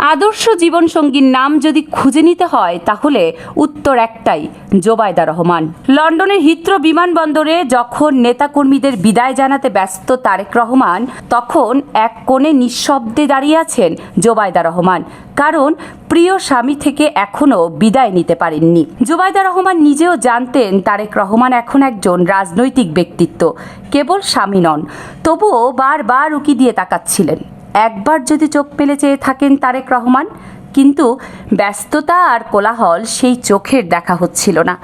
আদর্শ জীবনসঙ্গীর নাম যদি খুঁজে নিতে হয়, তাহলে উত্তর একটাই, জোবায়দা রহমান। লন্ডনের হিত্র বিমানবন্দরে যখন নেতাকর্মীদের বিদায় জানাতে ব্যস্ত তারেক রহমান, তখন এক কোণে নিঃশব্দে দাঁড়িয়ে আছেন জোবায়দা রহমান। কারণ প্রিয় স্বামী থেকে এখনও বিদায় নিতে পারেননি। জোবায়দা রহমান নিজেও জানতেন তারেক রহমান এখন একজন রাজনৈতিক ব্যক্তিত্ব, কেবল স্বামী নন। তবুও বারবার উকি দিয়ে তাকাচ্ছিলেন। একবার যদি চোখ পেলে চেয়ে থাকেন তারেক রহমান, কিন্তু ব্যস্ততা আর কোলাহল সেই চোখের দেখা হচ্ছিল না।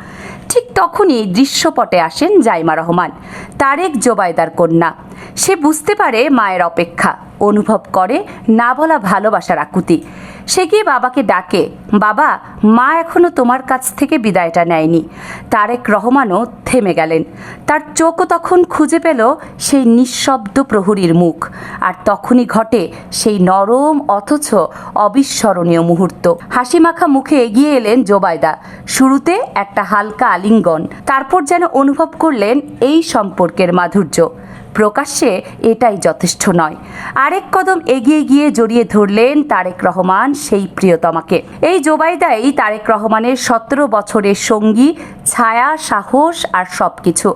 ঠিক তখনই দৃশ্যপটে আসেন জাইমা রহমান, তারেক জোবায়দার কন্যা। সে বুঝতে পারে মায়ের অপেক্ষা, অনুভব করে, না বলা ভালোবাসার আকুতি। সে গিয়ে বাবাকে ডাকে, বাবা, মা এখনও তোমার কাছ থেকে বিদায়টা নেয়নি। তারেক রহমানও থেমে গেলেন। তার চোখও তখন খুঁজে পেল সেই নিঃশব্দ প্রহরীর মুখ, আর তখনই ঘটে সেই নরম অথচ অবিস্মরণীয় মুহূর্ত। হাসিমাখা মুখে এগিয়ে এলেন জোবায়দা। শুরুতে একটা হালকা আলিঙ্গন, তারপর যেন অনুভব করলেন এই সম্পর্কের মাধুর্য। প্রকাশ্যে এটাই যথেষ্ট নয়। আরেক কদম এগিয়ে গিয়ে জড়িয়ে ধরলেন তারেক রহমান, সেই প্রিয়তমাকে। এই জোবাইদাই তারেক রহমানের সতেরো বছরের সঙ্গী, ছায়া, সাহস আর সব কিছু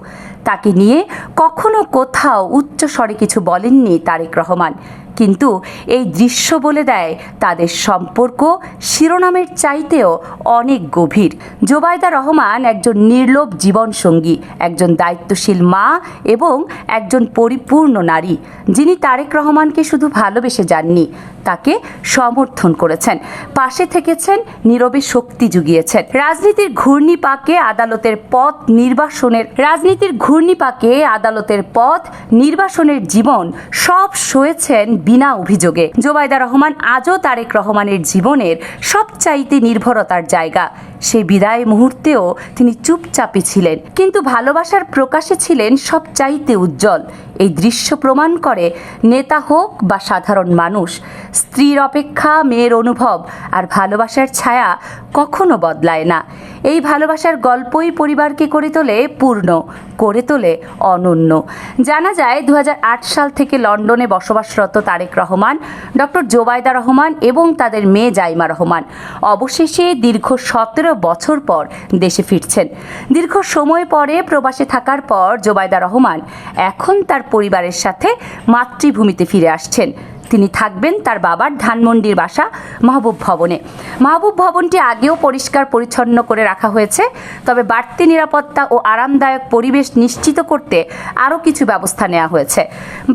তাকে নিয়ে কখনো কোথাও উচ্চ স্বরে কিছু বলেননি তারেক রহমান। কিন্তু এই দৃশ্য বলে দেয়, তাদের সম্পর্ক শিরোনামের চাইতেও অনেক গভীর। জোবায়দা রহমান একজন নির্লোভ জীবনসঙ্গী, একজন দায়িত্বশীল মা এবং একজন পরিপূর্ণ নারী, যিনি তারেক রহমানকে শুধু ভালোবেসে যাননি তাকে সমর্থন করেছেন। পাশে থেকেছেন, নীরবে শক্তি জুগিয়েছেন। রাজনীতির ঘূর্ণিপাকে আদালতের পথ নির্বাসনের রাজনীতির ঘূর্ণিপাকে আদালতের পথ নির্বাসনের জীবন সব সয়েছেন বিনা অভিযোগে। জোবায়দা রহমান আজও তারেক রহমানের জীবনের সবচাইতে নির্ভরতার জায়গা। সেই বিদায় মুহূর্তেও তিনি চুপচাপে ছিলেন। কিন্তু ভালোবাসার প্রকাশে ছিলেন সবচাইতে উজ্জ্বল। এই দৃশ্য প্রমাণ করে নেতা হোক বা সাধারণ মানুষ, স্ত্রীর অপেক্ষা, মেয়ের অনুভব আর ভালোবাসার ছায়া কখনো বদলায় না। এই ভালোবাসার গল্পই পরিবারকে করে তোলে পূর্ণ, করে তোলে অনন্য। জানা যায় দু হাজার আট সাল থেকে লন্ডনে বসবাসরত তারেক রহমান, ডক্টর জোবায়দা রহমান এবং তাদের মেয়ে জাইমা রহমান। অবশেষে দীর্ঘ সতেরো বছর পর দেশে ফিরছেন। দীর্ঘ সময় পরে প্রবাসে থাকার পর জোবায়দা রহমান এখন তার পরিবারের সাথে মাতৃভূমিতে ফিরে আসছেন। তিনি থাকবেন তার বাবার ধানমন্ডির বাসা মাহবুব ভবনে। মাহবুব ভবনটি আগেও পরিষ্কার পরিচ্ছন্ন করে রাখা হয়েছে, তবে বাড়তি নিরাপত্তা ও আরামদায়ক পরিবেশ নিশ্চিত করতে আরও কিছু ব্যবস্থা নেওয়া হয়েছে।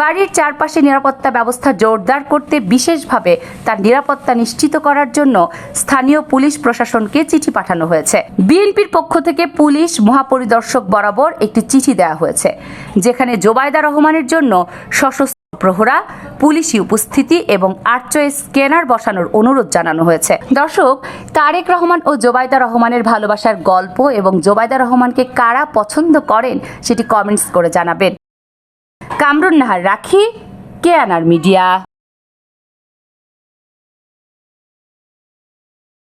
বাড়ির চারপাশে নিরাপত্তা ব্যবস্থা জোরদার করতে বিশেষভাবে তার নিরাপত্তা নিশ্চিত করার জন্য স্থানীয় পুলিশ প্রশাসনকে চিঠি পাঠানো হয়েছে। বিএনপির পক্ষ থেকে পুলিশ মহাপরিদর্শক বরাবর একটি চিঠি দেওয়া হয়েছে, যেখানে জোবায়দা রহমানের জন্য সশস্ত্র প্রহরা, পুলিশি উপস্থিতি এবং আর্চয়ে স্ক্যানার বসানোর অনুরোধ জানানো হয়েছে। দর্শক, তারেক রহমান ও জোবায়দা রহমানের ভালোবাসার গল্প এবং জোবায়দা রহমানকে কারা পছন্দ করেন সেটি কমেন্টস করে জানাবেন। কামরুন নাহার রাখি, কেয়ানার মিডিয়া।